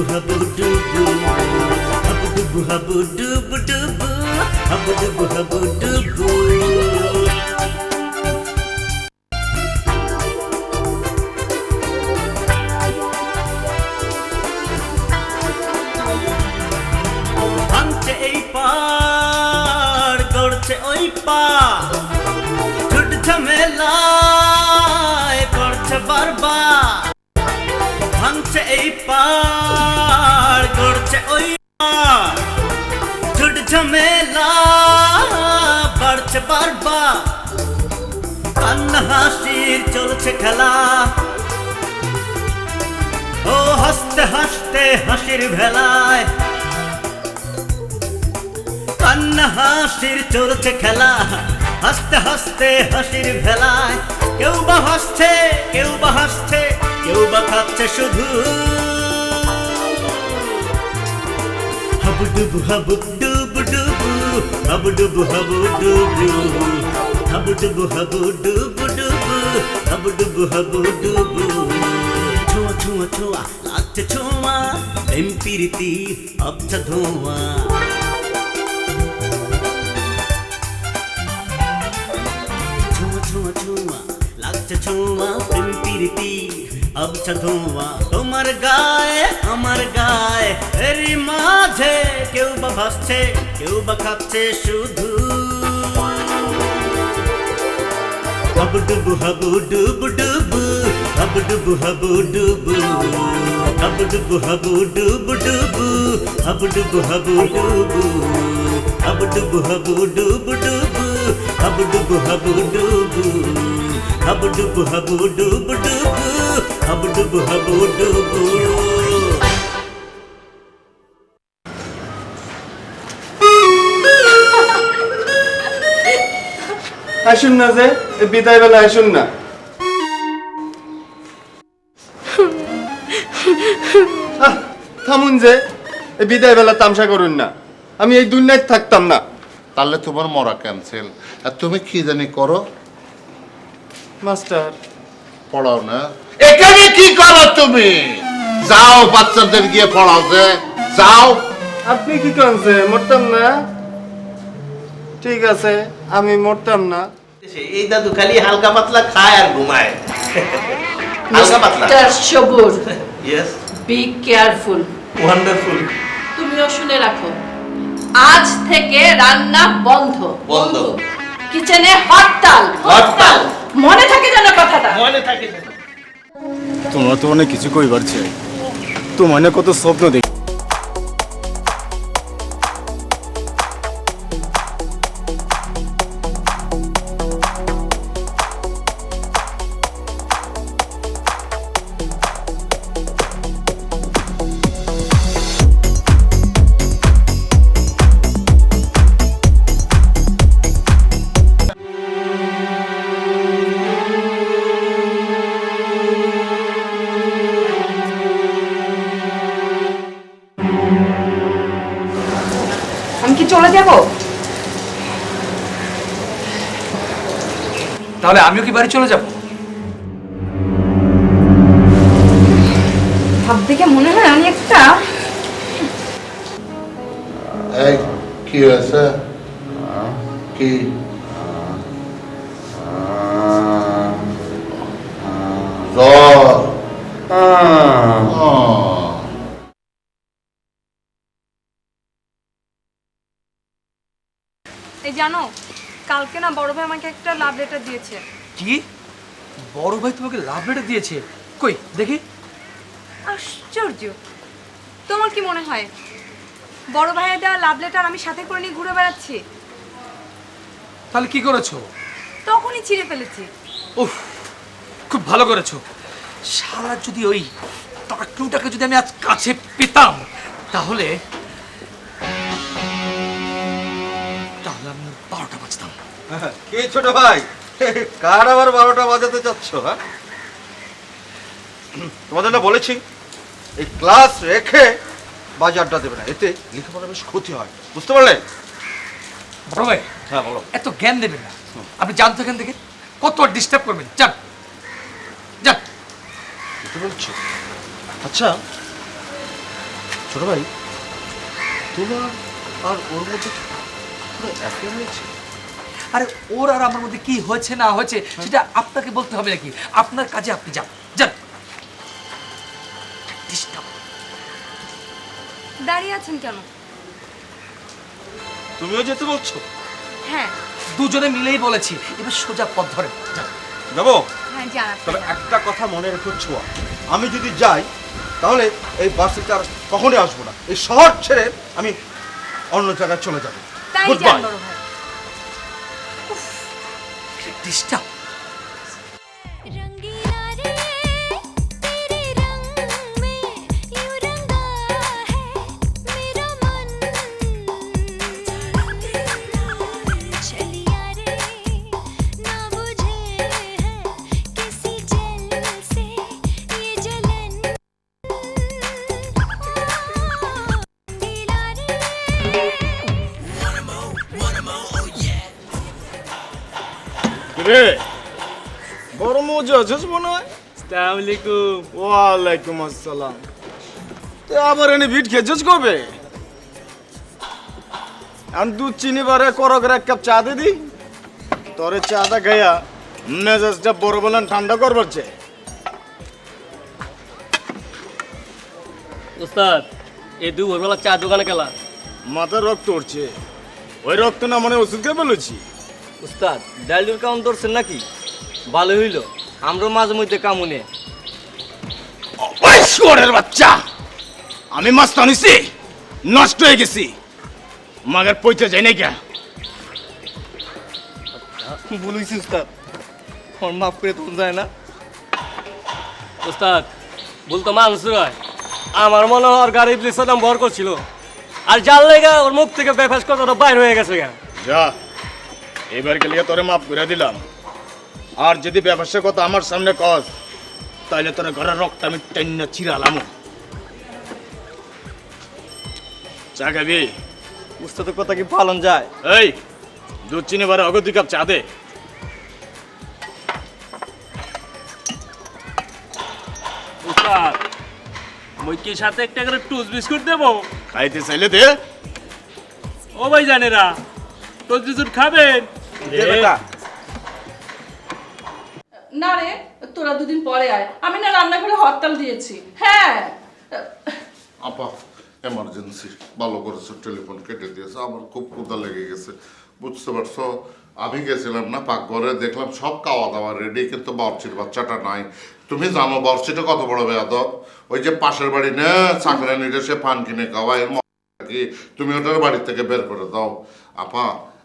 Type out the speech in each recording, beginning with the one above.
habu habu dubu habu dubu habu dubu dubu habu dubu habu dubu ভাঙছে এই পার করছে ওই পা ছুট ঝামেলা করছে বারবার চলছে খেলা। ও হাসতে হাসতে হাসির ভেলায়। কান্না হাসির চলছে খেলা। হাসতে হাসতে হাসির ভেলায়। কেউ বা হাসছে, কেউ বা হাসছে, কেউ বা খাচ্ছে শুধু। হাবু ডুবু হাবু ডুবু ডুবু হাবু ডুবু হাবু ডুবু হাবু ডুবু হাবু ডুবু ছোঁয়া ছোঁয়া ছোঁয়া লাগছে ছোঁয়া প্রেম প্রীতি আবছা ধোঁয়া ছোঁয়া প্রেম প্রীতি আবছা ধোঁয়া তোমার গায়ে আমার গায়ে মাঝে কেউ বা ভাসছে কেউ বা খাচ্ছে শুধু Habu డుబు Habu డుబు డుబు Habu డుబు Habu డుబు Habu డుబు Habu డుబు డుబు Habu డుబు Habu డుబు Habu డుబు Habu డుబు డుబు Habu డుబు Habu డుబు Habu డుబు Habu డుబు డుబు Habu డుబు Habu డుబు আসুন না যে বিদায় বেলা আসুন না। থামুন যে বিদায় বেলা তামসা করুন না। আমি এই দুনিয়ায় থাকতাম না। তাহলে তোমার মরা ক্যান্সেল আর তুমি কি জানি করো? মাস্টার। পড়াও না। এখানে কি করো তুমি? যাও বাচ্চাদের গিয়ে পড়াও যে। যাও। আপনি কি করছে মরতাম না? ঠিক আছে আমি মরতাম না। এই দাদু খালি হালকা পাতলা খায় আর ঘুমায়। হালকা পাতলা। সবুর ইয়েস বি কেয়ারফুল ওয়ান্ডারফুল তুমিও শুনে রাখো আজ থেকে রান্না বন্ধ। বন্ধ। কিচেনে হরতাল হরতাল। মনে থাকে যেন কথাটা। মনে থাকে তোমরা তো অনেক কিছু কইবার চাই। তোমার না কত স্বপ্ন দেখি। তাহলে আমিও কি বাড়ি চলে যাব? ভাব দেখে মনে হয় আমি একটা এই কি হয়েছে? কি? জ্বর? এই জানো কালকে না বড় ভাই আমাকে একটা লাভ লেটার দিয়েছে। কি? বড় ভাই তোমাকে লাভ লেটার দিয়েছে? কই দেখি। আশ্চর্য। তোমার কি মনে হয়? বড় ভাইয়ের দেওয়া লাভ লেটার আমি সাথে করে নিয়ে ঘুরে বেড়াচ্ছি? তাহলে কি করেছ? তখনই ছিঁড়ে ফেলেছি। উফ খুব ভালো করেছ। সারা যদি ওই টাকলুটাকে যদি আমি আজ কাছে পেতাম তাহলে কে ছোট ভাই? কার আবার বারোটা বাজাতে চাচ্ছ হ্যাঁ? তোমাদের না বলেছি এই ক্লাস রেখে বাজারটা দেবে না এতে লেখাপড়া বেশ ক্ষতি হয় বুঝতে পারলে? বড় ভাই হ্যাঁ বলো। এত জ্ঞান দেবেন না। আপনি জানতো এখান থেকে কত ডিস্টার্ব করবেন যান। যান। বুঝতে বলছো আচ্ছা ছোট ভাই তোমার আর ওর মধ্যে পুরো একই হয়েছে আরে ওর আর আমার মধ্যে কি হয়েছে না হয়েছে সেটা আপনাকে বলতে হবে নাকি? আপনার কাজে আপনি যান যান। দাঁড়িয়ে আছেন কেন? তুমিও যেতে বলছো? হ্যাঁ। দুজনে মিলেই বলেছি এবার সোজা পথ যান। যাব? হ্যাঁ জানা তবে একটা কথা মনে রেখো ছোঁয়া। আমি যদি যাই তাহলে এই বাসে আর কখনোই আসব না। এই শহর ছেড়ে আমি অন্য জায়গায় চলে যাব। তাই Goodbye. যান রে। বড় মজা আছিস মনে হয়? আসসালামাইকুম ওয়ালাইকুম আসসালাম। তে আবার এনে ভিট খেয়েছিস কবে? আমি দুধ চিনি বারে করো এক কাপ চা দে দি। তোরে চাটা খাইয়া মেজাজটা বড় বলেন ঠান্ডা করবার চেয়ে। উস্তাদ এই দুপুরবেলা চা দোকানে গেলা মাথার রক্ত উঠছে। ওই রক্ত না মানে ওষুধ খেয়ে বলেছি উস্তাদ ডাইলুর কাউন্ট ধরছেন নাকি? ভালো হইল আমরা মাঝে মধ্যে কামুনে শুয়ারের বাচ্চা! আমি মাছ টানিছি নষ্ট হয়ে গেছি। মাগের পইতে যাই না বলেছি উস্তাদ আমার মাফ করে তোলা যায় না। উস্তাদ বলতো মানুষ হয় আমার মনে হয় ওর গাড়ি দাম ভর করছিল। আর যার লেগে ওর মুখ থেকে বেফাস কথাটা বাইর হয়ে গেছে গা। যা। এবার গেলে তোরে মাফ করে দিলাম। আর যদি ব্যবসার কথা আমার সামনে কস তাহলে তোর ঘরের রক্ত আমি টেন্না চিরালাম চা খাবি? উস্তাদের কথা কি পালন যায়? এই দুধ চিনি বারে দুই কাপ চা দে। উস্তাদ মই কি সাথে একটা করে টুস বিস্কুট দেবো? খাইতে চাইলে দে। ও ভাই জানেরা টুস বিস্কুট খাবেন? না রে তোরা দুদিন পরে আয়। আমি না রান্নাঘরে হরতাল দিয়েছি। হ্যাঁ। আপা এমার্জেন্সি ভালো করেছ টেলিফোন কেটে দিয়েছে। আমার খুব ক্ষুধা লেগে গেছে বুঝতে পারছ? আমি গেছিলাম না পাকঘরে দেখলাম সব খাওয়া দাওয়া রেডি কিন্তু বর্ষির বাচ্চাটা নাই। তুমি জানো বর্ষিটা কত বড় বেয়াদব? ওই যে পাশের বাড়ি না চাকরা নিতে সে পান কিনে খাওয়া এর কি? তুমি ওটার বাড়ি থেকে বের করে দাও। আপা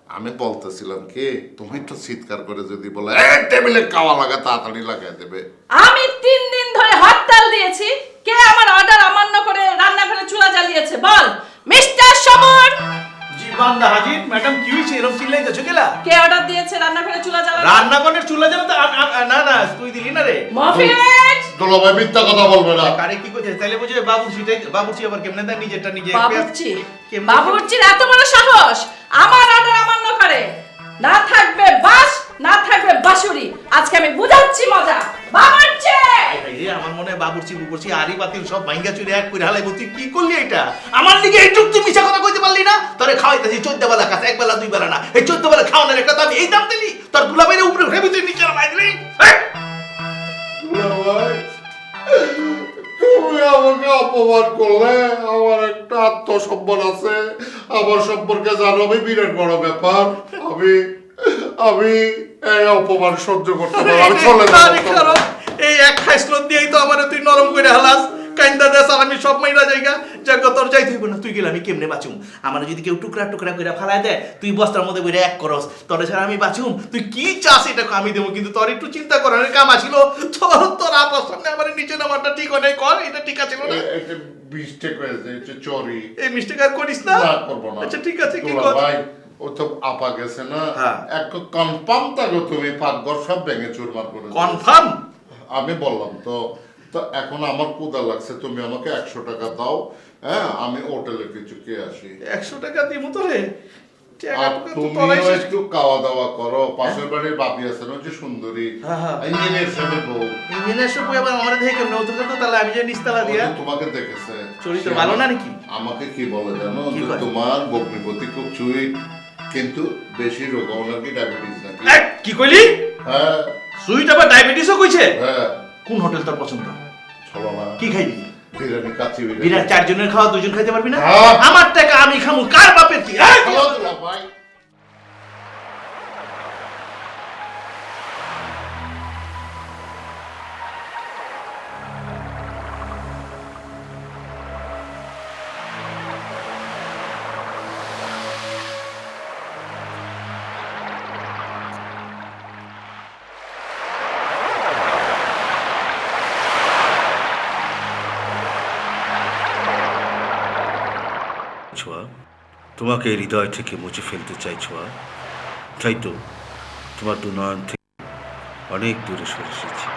আমি বলতেছিলাম কি তুমি একটু চিৎকার করে যদি বলে "এই, টেবিলে খাওয়া লাগা তাড়াতাড়ি লাগাই দেবে। আমি তিন দিন ধরে হরতাল দিয়েছি কে আমার অর্ডার অমান্য করে রান্নাঘরে চুলা জ্বালিয়েছে বল। মিস্টার সমর! জি বান্দা হাজির ম্যাডাম কি হয়েছে? এরকম চিল্লাই যাচ্ছ গেলা কে অর্ডার দিয়েছে রান্নাঘরে চুলা জ্বালানো? রান্নাঘরের চুলা জ্বালা তো আ- আ- না না তুই দিলি না রে। মফিজ! দুলাভাই মিথ্যা কথা বলবে না। কারে কি করছিস তাহলে বুঝে বাবুর্চিটাই বাবুর্চি আবার কেমনে দেয়? নিজেরটা নিজে বাবুর্চি? কেমনে- বাবুর্চির এত বড় সাহস! আমার অর্ডার অমান্য করে। না থাকবে বাস না থাকবে বাসুরি আজকে আমি বুঝাচ্ছি মজা। বাবুর্চি এই আমার মনে বাবুর্চি বুবুর্চি আরি বাতিল সব ভাঙ্গা চুরি এক করে হালাই কি করলি এটা? আমার লিগে এইটুক তুই মিছা কথা কইতে পারলি না? তোরে খাওয়াইতেছি চোদ্দ বেলা কাছে এক বেলা দুই বেলা না। এই চোদ্দ বেলা খাওয়ানোর একটা দাম এই দাম দিলি। তোর দুলাবাইরে উপরে ভেবে তুই নিচে নামাই দিলি। এই! তুমি আমাকে অপমান করলে আমার একটা আত্মসম্মান আছে। আমার সম্পর্কে জানো বিরাট বড় ব্যাপার। আমি আমি এই অপমান সহ্য করতে আমি চলে যাব। এই এক খাইসলন দিয়েই তো আমার তুই নরম করে হালাস। কাইন্দা দেশ আর আমি সব মাইরা জায়গা জায়গা তোর যাইতে হইব না তুই গেলে আমি কেমনে বাঁচুম? আমার যদি কেউ টুকরা টুকরা করে ফালাই দেয় তুই বস্তার মধ্যে বইরে এক করস তোর ছাড়া আমি বাঁচুম? তুই কি চাস এটা আমি দেবো? কিন্তু তোর একটু চিন্তা করার কাম তোর তোর আপার সামনে আমার নিচে নামারটা ঠিক হয় কর এটা ঠিক আছে না? মিস্টেক হয়েছে এটা চরি। এই মিস্টেক আর করিস না? না করব না। আচ্ছা ঠিক আছে কি কর? ভাই ও তো আপা গেছে না? হ্যাঁ। এক কনফার্ম তুমি পাকঘর সব ভেঙে চুরমার করে কনফার্ম আমি বললাম তো তো এখন আমার কুদা লাগছে তুমি আমাকে একশো টাকা দাও। হ্যাঁ আমি হোটেলে কিছু খেয়ে আসি। একশো টাকা দিব তো তুমিও একটু খাওয়া দাওয়া করো। পাশের বাড়ির বাপি আছে যে সুন্দরী। হ্যাঁ, হ্যাঁ। ইঞ্জিনিয়ার সাহেবের বউ। ইঞ্জিনিয়ার সব আবার আমার দেখে কেমন? ওদের তো তাহলে আমি যে নিস্তালা দিয়া। তোমাকে দেখেছে। চরিত্র ভালো না নাকি? আমাকে কি বলে জানো? তোমার বগ্নিপতি খুব চুইট কিন্তু বেশি রোগ নাকি ডায়াবেটিস নাকি? কি কইলি? হ্যাঁ। সুইট আবার ডায়াবেটিসও কইছে? হ্যাঁ। কোন হোটেল তোর পছন্দ? কি খাইবি? বিরিয়ানি কাচ্চি বিরাট চারজনের খাওয়া দুজন খাইতে পারবি না? হ্যাঁ। আমার টাকা আমি খামু। কার বাপের কি? ভাই। তোমাকে হৃদয় থেকে মুছে ফেলতে চাই ছোঁয়া তাই তো, তোমার দু নয়ন থেকে অনেক দূরে সরে এসেছি।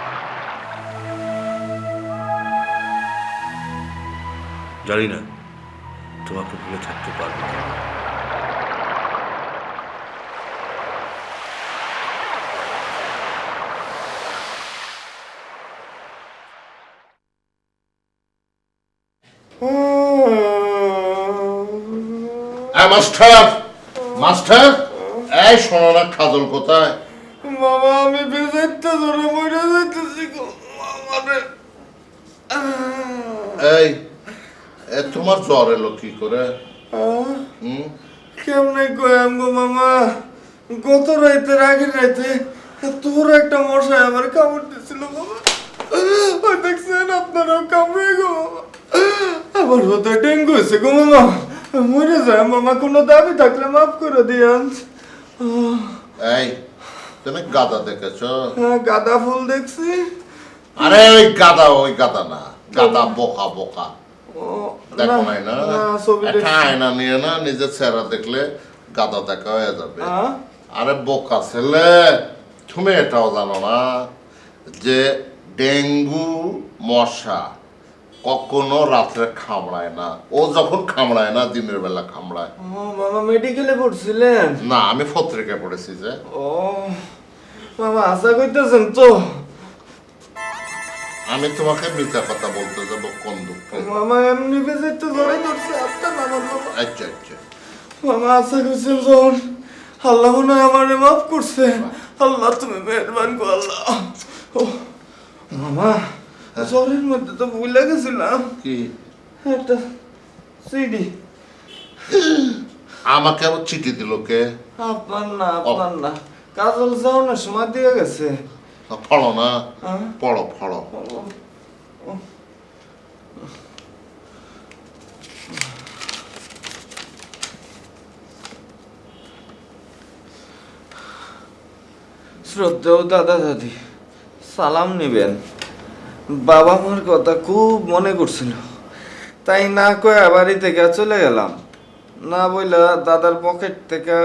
জানি না, তোমাকে ভুলে থাকতে পারব না মাস্টার মাস্টার এই শোনো না খাজল কোথায়? বাবা আমি বেজাইতে ধরে মরে যাইতেছি গো। এই এ তোমার জ্বর এলো কি করে? কেমনে কয়াম গো মামা? গত রাইতে আগের রাইতে তোর একটা মশাই আমার কামড় দিছিল বাবা। দেখছেন আপনারাও কামড়ে গো মামা আবার হতে ডেঙ্গু হয়েছে গো মামা। মরে যায় মামা কোনো দাবি থাকলে মাফ করে দিয়ান। এই তুমি গাদা দেখেছ? হ্যাঁ গাঁদা ফুল দেখছি। আরে ওই গাদা ওই গাদা না গাদা বোকা বোকা। দেখো নাই না? না একটা আয়না নিয়ে না নিজের চেহারা দেখলে গাদা দেখা হয়ে যাবে। আহ? আরে বোকা ছেলে তুমি এটাও জানো না যে ডেঙ্গু মশা কখনো রাত্রে খামড়ায় না। ও যখন খামড়ায় না দিনের বেলা খামড়ায়। ও মামা মেডিকেলে পড়ছিলেন? না আমি পত্রিকায় পড়েছি যে। ও মামা আশা করতেছেন তো। আমি তোমাকে মিথ্যা কথা বলতে যাব কোন দুঃখ? মামা এমনি বেজে তো ধরে ধরছে আপনার মামা আচ্ছা আচ্ছা। মামা আশা করছেন যখন আল্লাহ হয় আমারে মাফ করছে আল্লাহ তুমি মেহরবান গো আল্লাহ। ও মামা। জ্বরের মধ্যে তো ভুলে গেছিলাম কি? একটা সিডি আমাকে আবার চিঠি দিল কে? আপনার না আপনার না। কাজল যাওয়ানোর সময় দিয়ে গেছে। ফড়ো না। হ্যাঁ? পড়ো ফড়ো শ্রদ্ধেয় দাদা দাদি সালাম নেবেন। বাবা মার কথা খুব মনে করছিল। তাই না কয়ে বাড়ি থেকে চলে গেলাম। না বইলা দাদার পকেট থেকে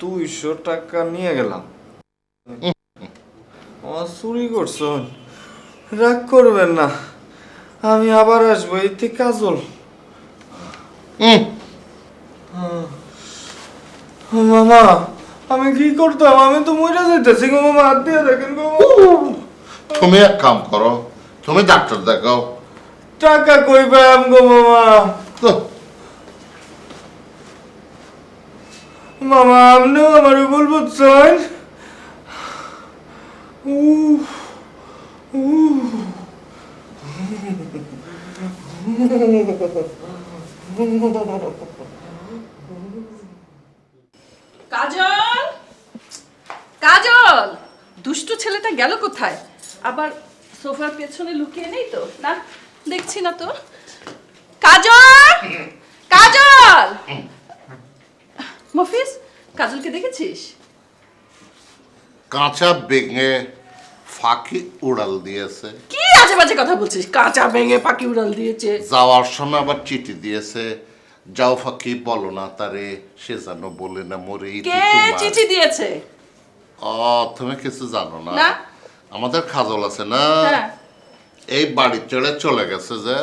দুইশো টাকা নিয়ে গেলাম। চুরি করছ? রাগ করবেন না। আমি আবার আসব এই থেকে কাজল মামা আমি কি করতাম? আমি তো মরে যাইতেছি গো মামা হাত দিয়ে দেখেন গো তুমি এক কাম করো তুমি ডাক্তার দেখাও। টাকা কই পাম গো মামা? তো, মামা আপনিও আমার ভুল বুঝছেন? উফ, উফ। কাজল! কাজল! দুষ্টু ছেলেটা গেল কোথায়? আবার সোফার পেছনে লুকিয়ে নেই তো? না? দেখছি না তো। কাজল! কাজল! মফিস কাজলকে দেখেছিস? কাঁচা বেঙে ফাঁকি উড়াল দিয়েছে। কি আজে বাজে কথা বলছিস? কাঁচা ভেঙে ফাঁকি উড়াল দিয়েছে। যাওয়ার সময় আবার চিঠি দিয়েছে। যাও ফাঁকি বলো না তারে সে যেন বলে না মরে কে চিঠি দিয়েছে? ও তুমি কিছু জানো না। না। আমাদের খাজল আছে না? হ্যাঁ। এই বাড়ি ছেড়ে চলে গেছে যে।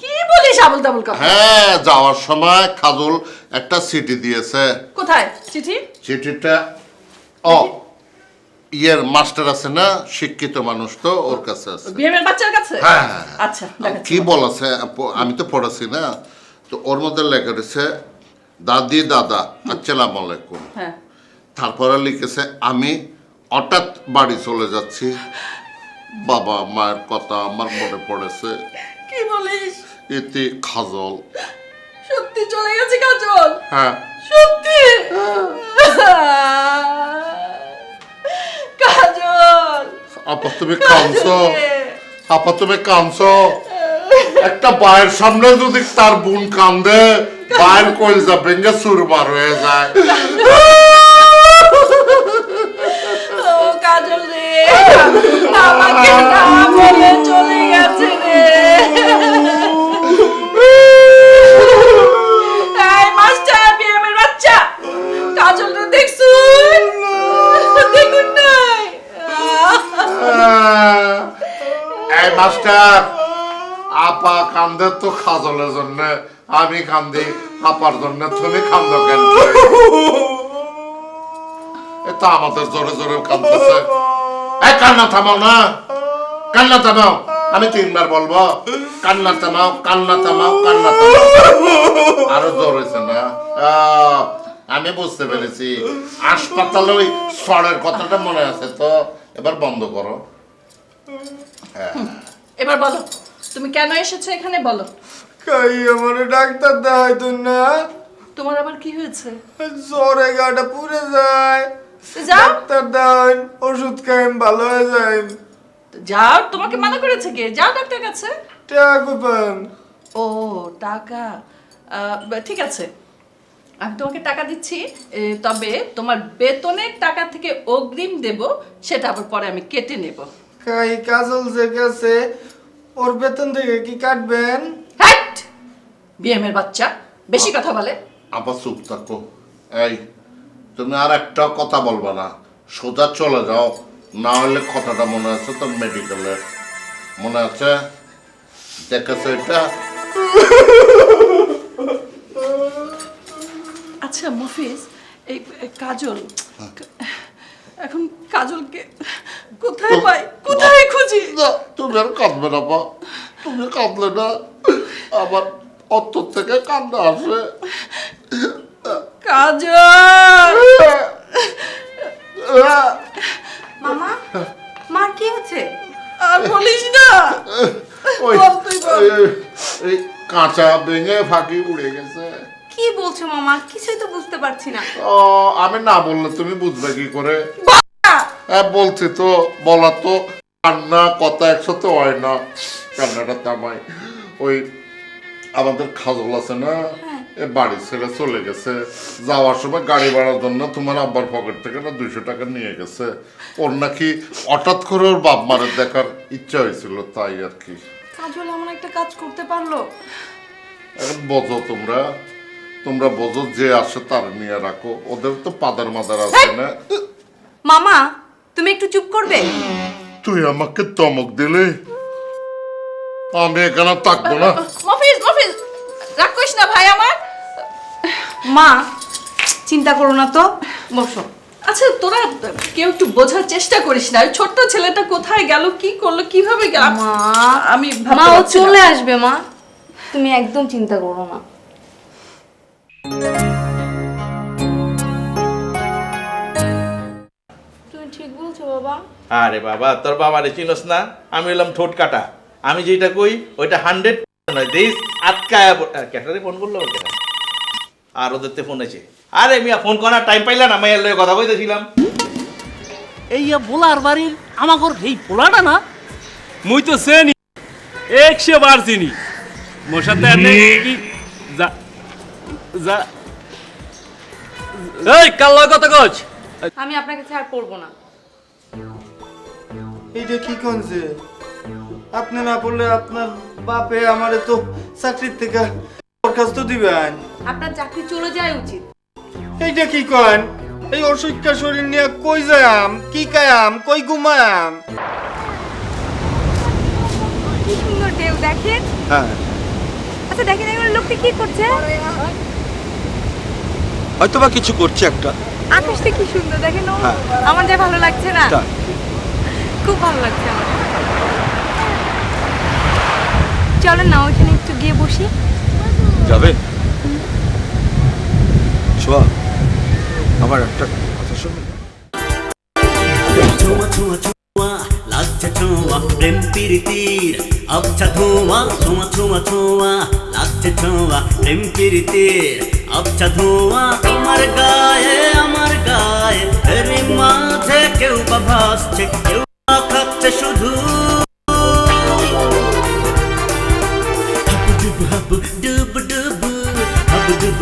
কি বলিস আবুল তাবুল কথা হ্যাঁ যাওয়ার সময় খাজল একটা সিটি দিয়েছে। কোথায়? চিঠি? চিঠিটা ও ইয়ের মাস্টার আছে না? শিক্ষিত মানুষ তো ওর কাছে আছে। বিএমের বাচ্চার কাছে? হ্যাঁ, হ্যাঁ, হ্যাঁ। আচ্ছা কি বলেছে? আমি তো পড়েছি না। তো ওর মধ্যে লেখা রয়েছে দাদি দাদা আসসালাম আলাইকুম। হ্যাঁ। তারপরে লিখেছে আমি হঠাৎ বাড়ি চলে যাচ্ছি। বাবা মায়ের কথা আমার মনে পড়েছে। কি বলিস? ইতি খাজল। সত্যি চলে গেছে কাজল? হ্যাঁ। সত্যি? কাজল! আপা তুমি কাঁদছো। আপা তুমি কাঁদছো? একটা বায়ের সামনে যদি তার বোন কান্দে বায়ের কলজা ভেঙে চুরমার হয়ে যায় ও কাজল রে আপা কান্দে তো খাজলের জন্য, আমি কান্দি, আপার জন্য তুমি কান্দ কেন? এটা আমাদের জোরে জোরে কান্দতেছে। এই কান্না থামাও না। কান্না থামাও। আমি তিনবার বলব কান্না থামাও কান্না থামাও কান্না থামাও। আরও জোর হয়েছে না? আহ, আমি বুঝতে পেরেছি। হাসপাতালে ওই সরের কথাটা মনে আছে তো? এবার বন্ধ করো। এবার বলো তুমি কেন এসেছ এখানে বলো। কাই আমার ডাক্তার দেখাইতো না? তোমার আবার কি হয়েছে? জ্বরে গাটা পুড়ে যায়। ডাক্তার দেন ওষুধ ভালো হয়ে যাও তোমাকে মানা করেছে কে? যাও ডাক্তার কাছে। টাকা কোপান। ও টাকা। ঠিক আছে। আমি তোমাকে টাকা দিচ্ছি তবে তোমার বেতনের টাকা থেকে অগ্রিম দেব সেটা আবার পরে আমি কেটে নেব। কাই কাজল যে গেছে ওর বেতন থেকে কি কাটবেন? হ্যাট! বিএমের বাচ্চা বেশি কথা বলে। আবার চুপ থাকো। এই তুমি আর একটা কথা বলবা না। সোজা চলে যাও না হলে কথাটা মনে আছে তোর মেডিকেলের মনে আছে? দেখেছ এটা? আচ্ছা মফিজ এই কাজল এখন কাজলকে কোথায় পাই? কোথায় খুঁজি? তুমি আর কাঁদবে না বা তুমি কাঁদলে না আবার অন্তর থেকে কান্না আসে। কাজল! মামা মার কি হচ্ছে? আর বলিস না! ওই। এই- কাঁচা ভেঙে ফাঁকি উড়ে গেছে। কি বলছো মামা? কিছুই তো বুঝতে পারছি না। ও আমি না বললে তুমি বুঝবে কি করে? হ্যাঁ বলছি তো বলা তো কান্না কথা একসাথে হয় না। কান্নাটা তামাই ওই আমাদের খাজল আছে না? এ বাড়ি ছেড়ে চলে গেছে। যাওয়ার সময় গাড়ি ভাড়ার জন্য তোমার আব্বার পকেট থেকে না দুইশো টাকা নিয়ে গেছে। ওর নাকি হঠাৎ করে ওর বাপ মারের দেখার ইচ্ছা হয়েছিল তাই আর কি। কাজল এমন একটা কাজ করতে পারল? এখন বোঝো তোমরা তোমরা বোঝো যে আসে তার নিয়ে রাখো। ওদের তো পাদার মাদার আছে না? মামা তুমি একটু চুপ করবে? তুই আমাকে চমক দিলে? আমি এখানে থাকব না। মফিজ মফিজ রাগ করিস না ভাই আমার। মা চিন্তা করো না তো। বসো। আচ্ছা তোরা কেউ একটু বোঝার চেষ্টা করিস না। ছোট্ট ছেলেটা কোথায় গেল কি করল কীভাবে গেল? মা আমি মা ও চলে আসবে মা। তুমি একদম চিন্তা করো না। তুমি ঠিক বলছো বাবা। আরে বাবা তোর বাবারে চিনস না? আমি হলাম ঠোঁট কাটা। আমি যেটা কই ওইটা হান্ড্রেড নয় আটকায় ক্যাটারে ফোন করল আর ওদের ফোন আছে। আরে মিয়া ফোন করার টাইম পাইলা না? মাইয়ার লগে কথা কইতেছিলাম। এই বোলার বাড়ির আমাগর এই পোলাটা না? মুই তো চেনি। একশো বার চিনি। মোর সাথে কি? যা যা এই কাল আমি আপনাকে আর পড়ব না। এইটা কি কোনছে আপনি না পড়লে আপনার বাপে আমারে তো চাকরির থেকে বরখাস্ত দিবেন। আপনার চাকরি চলে যায় উচিত। এইটা কি কন? এই অসুখটা শরীর নিয়ে কই যাম কি কায়াম কই ঘুমায়াম? কি সুন্দর ঢেউ দেখেন? হ্যাঁ। আচ্ছা দেখেন লোকটি কি করছে? হয়তো বা কিছু করছে একটা। আকাশটা কি সুন্দর দেখেন ও হ্যাঁ। আমার যা ভালো লাগছে না। তাই। খুব ভালো লাগছে আমার। চলেন না ওইখানে একটু গিয়ে বসি। যাবে? ছোয়া আমার একটা কথা শুনবে ছোঁয়া ছোঁয়া ছোঁয়া লাগছে ছোঁয়া প্রেম প্রীতির আবছা ধোঁয়া ছোঁয়া ছোঁয়া ছোঁয়া লাগছে ছোঁয়া প্রেম প্রীতির আবছা ধোঁয়া তোমার গায়ে আমার গায়ে মাঝে কেউ বা ভাসছে কেউ খাচ্ছে শুধু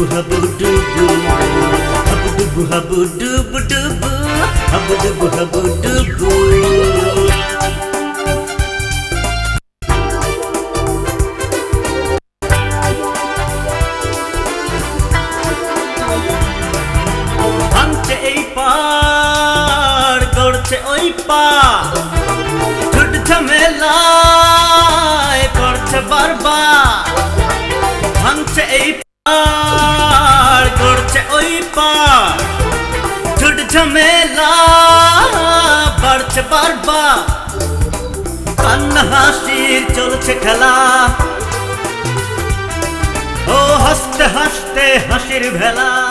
ডুবু হাবু ডুবু হাবু ডুবু হাবু ডুবু হাবু ডুবু ডুবু হাবু ডুবু চলছে খেলা। ও হাসতে হাসতে হাসির ভেলা।